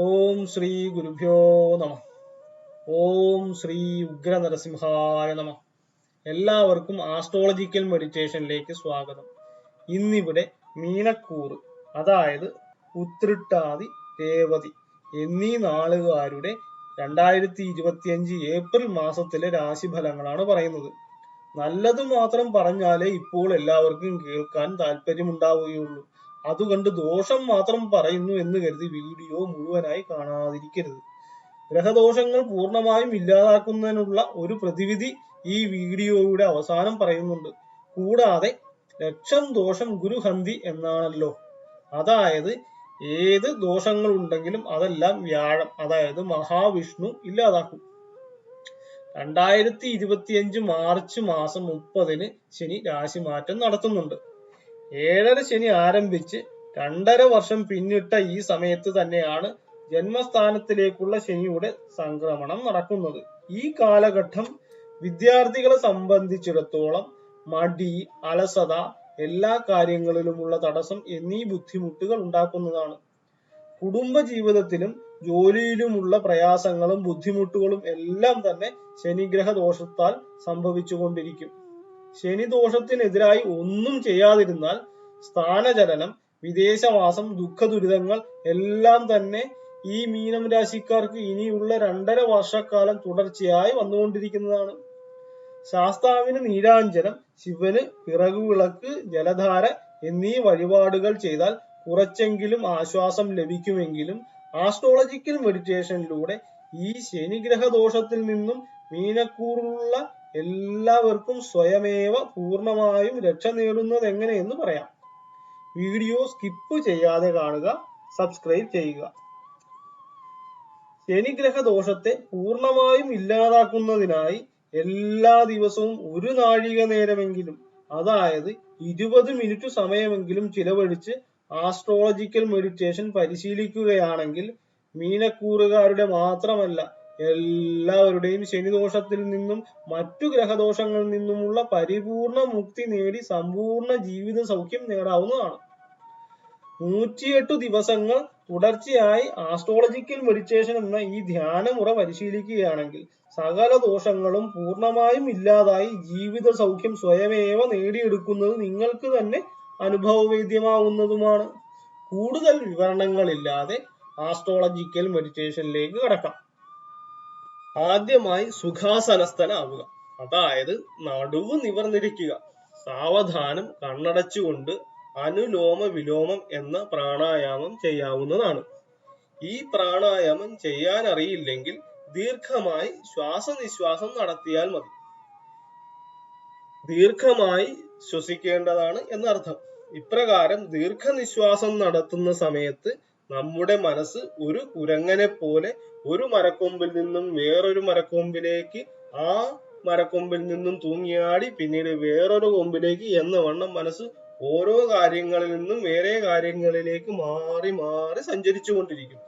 ഓം ശ്രീ ഗുരുഭ്യോ നമ. ഓം ശ്രീ ഉഗ്ര നരസിംഹായ നമ. എല്ലാവർക്കും ആസ്ട്രോളജിക്കൽ മെഡിറ്റേഷനിലേക്ക് സ്വാഗതം. ഇന്നിവിടെ മീനക്കൂറ് അതായത് ഉത്രിട്ടാതി രേവതി എന്നീ നാളുകാരുടെ രണ്ടായിരത്തി ഇരുപത്തിയഞ്ച് ഏപ്രിൽ മാസത്തിലെ രാശിഫലങ്ങളാണ് പറയുന്നത്. നല്ലത് മാത്രം പറഞ്ഞാലേ ഇപ്പോൾ എല്ലാവർക്കും കേൾക്കാൻ താല്പര്യമുണ്ടാവുകയുള്ളൂ. അതുകൊണ്ട് ദോഷം മാത്രം പറയുന്നു എന്ന് കരുതി വീഡിയോ മുഴുവനായി കാണാതിരിക്കരുത്. ഗ്രഹദോഷങ്ങൾ പൂർണമായും ഇല്ലാതാക്കുന്നതിനുള്ള ഒരു പ്രതിവിധി ഈ വീഡിയോയുടെ അവസാനം പറയുന്നുണ്ട്. കൂടാതെ ലക്ഷം ദോഷം ഗുരുഹന്തി എന്നാണല്ലോ. അതായത് ഏത് ദോഷങ്ങൾ ഉണ്ടെങ്കിലും അതെല്ലാം വ്യാഴം അതായത് മഹാവിഷ്ണു ഇല്ലാതാക്കും. രണ്ടായിരത്തി ഇരുപത്തിയഞ്ച് മാർച്ച് മാസം മുപ്പതിന് ശനി രാശിമാറ്റം നടത്തുന്നുണ്ട്. ഏഴര ശനി ആരംഭിച്ച് രണ്ടര വർഷം പിന്നിട്ട ഈ സമയത്ത് തന്നെയാണ് ജന്മസ്ഥാനത്തിലേക്കുള്ള ശനിയുടെ സംക്രമണം നടക്കുന്നത്. ഈ കാലഘട്ടം വിദ്യാർത്ഥികളെ സംബന്ധിച്ചിടത്തോളം മടി അലസത എല്ലാ കാര്യങ്ങളിലുമുള്ള തടസ്സം എന്നീ ബുദ്ധിമുട്ടുകൾ ഉണ്ടാക്കുന്നതാണ്. കുടുംബ ജീവിതത്തിലും ജോലിയിലുമുള്ള പ്രയാസങ്ങളും ബുദ്ധിമുട്ടുകളും എല്ലാം തന്നെ ശനിഗ്രഹ ദോഷത്താൽ സംഭവിച്ചുകൊണ്ടിരിക്കും. ശനി ദോഷത്തിനെതിരായി ഒന്നും ചെയ്യാതിരുന്നാൽ സ്ഥാനചലനം വിദേശവാസം ദുഃഖ ദുരിതങ്ങൾ എല്ലാം തന്നെ ഈ മീനം രാശിക്കാർക്ക് ഇനിയുള്ള രണ്ടര വർഷക്കാലം തുടർച്ചയായി വന്നുകൊണ്ടിരിക്കുന്നതാണ്. ശാസ്താവിന് നീരാഞ്ജനം ശിവന് പിറകുവിളക്ക് ജലധാര എന്നീ വഴിപാടുകൾ ചെയ്താൽ കുറച്ചെങ്കിലും ആശ്വാസം ലഭിക്കുമെങ്കിലും ആസ്ട്രോളജിക്കൽ മെഡിറ്റേഷനിലൂടെ ഈ ശനിഗ്രഹ ദോഷത്തിൽ നിന്നും മീനക്കൂറുള്ള എല്ലാവർക്കും സ്വയമേവ പൂർണമായും രക്ഷ നേടുന്നത് എങ്ങനെയെന്ന് പറയാം. വീഡിയോ സ്കിപ്പ് ചെയ്യാതെ കാണുക സബ്സ്ക്രൈബ് ചെയ്യുക. ശനിഗ്രഹ ദോഷത്തെ പൂർണമായും ഇല്ലാതാക്കുന്നതിനായി എല്ലാ ദിവസവും ഒരു നാഴിക നേരമെങ്കിലും അതായത് ഇരുപത് മിനിറ്റ് സമയമെങ്കിലും ചിലവഴിച്ച് ആസ്ട്രോളജിക്കൽ മെഡിറ്റേഷൻ പരിശീലിക്കുകയാണെങ്കിൽ മീനക്കൂറുകാരുടെ മാത്രമല്ല എല്ലാവരുടെയും ശനിദോഷത്തിൽ നിന്നും മറ്റു ഗ്രഹദോഷങ്ങളിൽ നിന്നുമുള്ള പരിപൂർണ മുക്തി നേടി സമ്പൂർണ ജീവിത സൗഖ്യം നേടാവുന്നതാണ്. നൂറ്റിയെട്ട് ദിവസങ്ങൾ തുടർച്ചയായി ആസ്ട്രോളജിക്കൽ മെഡിറ്റേഷൻ എന്ന ഈ ധ്യാനമുറ പരിശീലിക്കുകയാണെങ്കിൽ സകല ദോഷങ്ങളും പൂർണമായും ഇല്ലാതായി ജീവിത സൗഖ്യം സ്വയമേവ നേടിയെടുക്കുന്നത് നിങ്ങൾക്ക് തന്നെ അനുഭവവേദ്യമാവുന്നതുമാണ്. കൂടുതൽ വിവരണങ്ങളില്ലാതെ ആസ്ട്രോളജിക്കൽ മെഡിറ്റേഷനിലേക്ക് കടക്കാം. ആദ്യമായി സുഖാസനസ്ഥനാവുക. അതായത് നടുവ് നിവർന്നിരിക്കുക. സാവധാനം കണ്ണടച്ചുകൊണ്ട് അനുലോമ വിലോമം എന്ന പ്രാണായാമം ചെയ്യാവുന്നതാണ്. ഈ പ്രാണായാമം ചെയ്യാൻ അറിയില്ലെങ്കിൽ ദീർഘമായി ശ്വാസനിശ്വാസം നടത്തിയാൽ മതി. ദീർഘമായി ശ്വസിക്കേണ്ടതാണ് എന്നർത്ഥം. ഇപ്രകാരം ദീർഘനിശ്വാസം നടത്തുന്ന സമയത്ത് നമ്മുടെ മനസ്സ് ഒരു കുരങ്ങനെ പോലെ ഒരു മരക്കൊമ്പിൽ നിന്നും വേറൊരു മരക്കൊമ്പിലേക്ക് ആ മരക്കൊമ്പിൽ നിന്നും തൂങ്ങിയാടി പിന്നീട് വേറൊരു കൊമ്പിലേക്ക് എന്ന വണ്ണം മനസ്സ് ഓരോ കാര്യങ്ങളിൽ നിന്നും വേറെ കാര്യങ്ങളിലേക്ക് മാറി മാറി സഞ്ചരിച്ചു കൊണ്ടിരിക്കും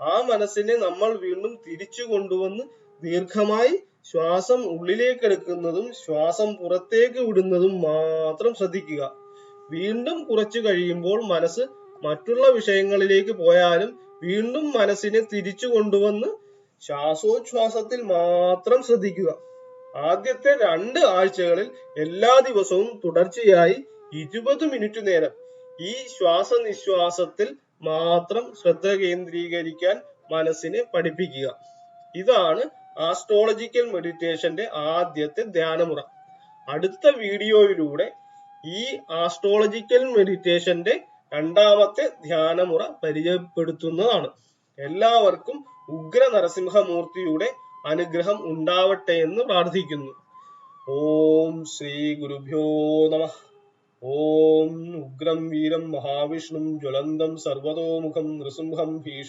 ആ മനസ്സിനെ നമ്മൾ വീണ്ടും തിരിച്ചു കൊണ്ടുവന്ന് ദീർഘമായി ശ്വാസം ഉള്ളിലേക്ക് എടുക്കുന്നതും ശ്വാസം പുറത്തേക്ക് വിടുന്നതും മാത്രം ശ്രദ്ധിക്കുക. വീണ്ടും കുറച്ചു കഴിയുമ്പോൾ മനസ്സ് മറ്റുള്ള വിഷയങ്ങളിലേക്ക് പോയാലും വീണ്ടും മനസ്സിനെ തിരിച്ചു കൊണ്ടുവന്ന് ശ്വാസോച്ഛ്വാസത്തിൽ മാത്രം ശ്രദ്ധിക്കുക. ആദ്യത്തെ രണ്ട് ആഴ്ചകളിൽ എല്ലാ ദിവസവും തുടർച്ചയായി ഇരുപത് മിനിറ്റ് നേരം ഈ ശ്വാസനിശ്വാസത്തിൽ മാത്രം ശ്രദ്ധ കേന്ദ്രീകരിക്കാൻ മനസ്സിനെ പഠിപ്പിക്കുക. ഇതാണ് ആസ്ട്രോളജിക്കൽ മെഡിറ്റേഷന്റെ ആദ്യത്തെ ധ്യാനമുറ. അടുത്ത വീഡിയോയിലൂടെ ഈ ആസ്ട്രോളജിക്കൽ മെഡിറ്റേഷന്റെ രണ്ടാമത്തെ ധ്യാനമുറ പരിചയപ്പെടുത്തുന്നതാണ്. എല്ലാവർക്കും ഉഗ്ര നരസിംഹമൂർത്തിയുടെ അനുഗ്രഹം ഉണ്ടാവട്ടെ എന്ന് പ്രാർത്ഥിക്കുന്നു. ഓം ശ്രീ ഗുരുഭ്യോ നമ. ഓം ഉഗ്രം വീരം മഹാവിഷ്ണും ജ്വലന്തം സർവതോമുഖം നൃസിംഹം ഭീഷ